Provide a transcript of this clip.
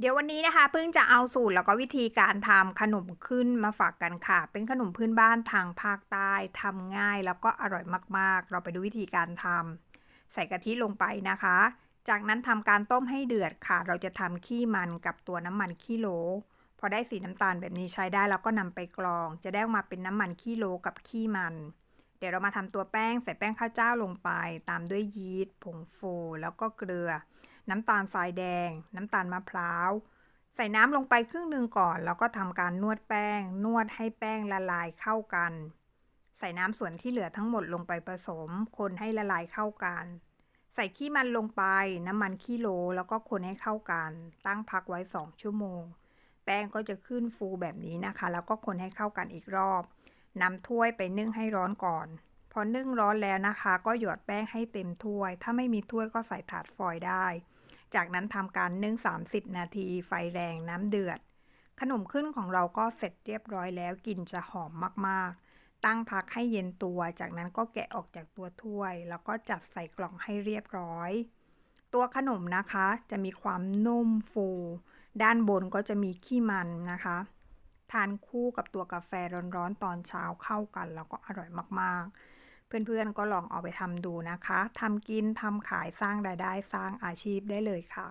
เดี๋ยววันนี้นะคะเพิ่งจะเอาสูตรแล้วก็วิธีการทำขนมขึ้นมาฝากกันค่ะ เป็นขนมพื้นบ้านทางภาคใต้ทำง่ายแล้วก็อร่อยมากๆ เราไปดูวิธีการทำใส่กะทิลงไปนะคะ จากนั้นทำการต้มให้เดือดค่ะ เราจะทำขี้มันกับตัวน้ำมันขี้โล พอได้สีน้ำตาลแบบนี้ใช้ได้แล้วก็นำไปกรอง จะได้ออกมาเป็นน้ำมันขี้โลกับขี้มัน เดี๋ยวเรามาทำตัวแป้งใส่แป้งข้าวเจ้าลงไป ตามด้วยยีสต์ผงฟูแล้วก็เกลือ น้ำตาลทรายแดง น้ำตาลมะพร้าว ใส่น้ำลงไปครึ่งหนึ่งก่อน แล้วก็ทำการนวดแป้ง นวดให้แป้งละลายเข้ากัน ใส่น้ำส่วนที่เหลือทั้งหมดลงไปผสม คนให้ละลายเข้ากัน ใส่ขี้มันลงไป น้ำมันขี้โล แล้วก็คนให้เข้ากัน ตั้งพักไว้ 2 ชั่วโมง แป้งก็จะขึ้นฟูแบบนี้นะคะ แล้วก็คนให้เข้ากันอีกรอบนำถ้วยไปนึ่งให้ร้อนก่อนพอนึ่งร้อนแล้วนะคะ ก็หยอดแป้งให้เต็มถ้วย ถ้าไม่มีถ้วยก็ใส่ถาดฟอยล์ได้ จากนั้นทำการนึ่ง 30 นาทีไฟแรงน้ำเดือด ขนมขึ้นของเราก็เสร็จเรียบร้อยแล้วกลิ่นจะหอมมากๆ ตั้งพักให้เย็นตัว จากนั้นก็แกะออกจากตัวถ้วย แล้วก็จัดใส่กล่องให้เรียบร้อย ตัวขนมนะคะจะมีความนุ่มฟู ด้านบนก็จะมีขี้มันนะคะ ทานคู่กับตัวกาแฟร้อนๆตอนเช้าเข้ากัน แล้วก็อร่อยมากๆ เพื่อนๆก็ลองเอาไปทำดูนะคะทำกินทำขายสร้างรายได้สร้างอาชีพได้เลยค่ะ